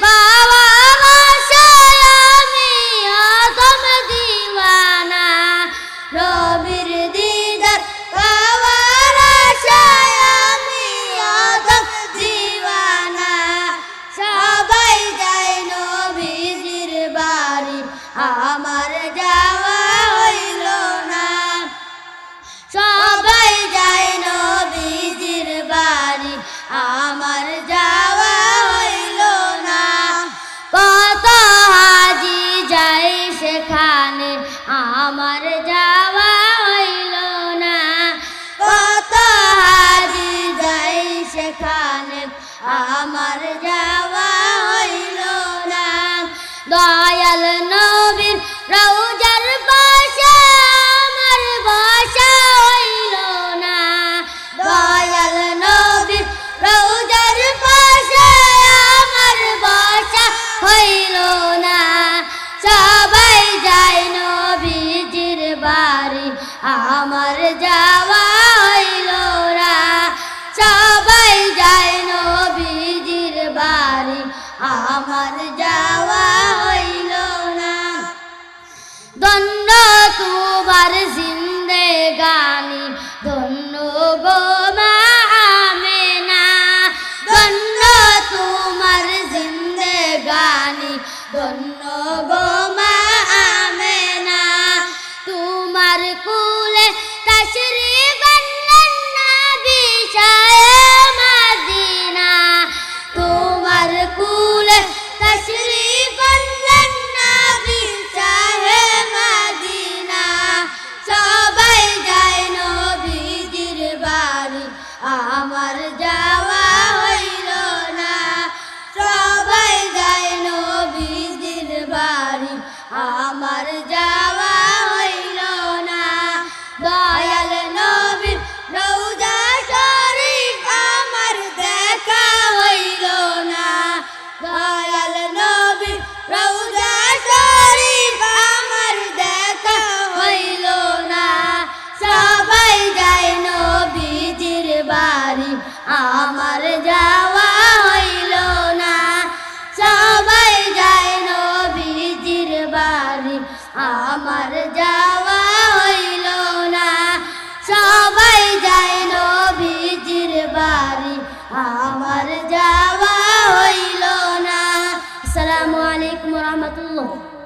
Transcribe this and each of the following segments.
Bye. আমার যাওয়া হইল না। আমার যাওয়া হইল না। ধন্য তোমার জিন্দে গানি ধন্য গো মা তোমার কুলে তাসরি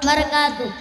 Marcado.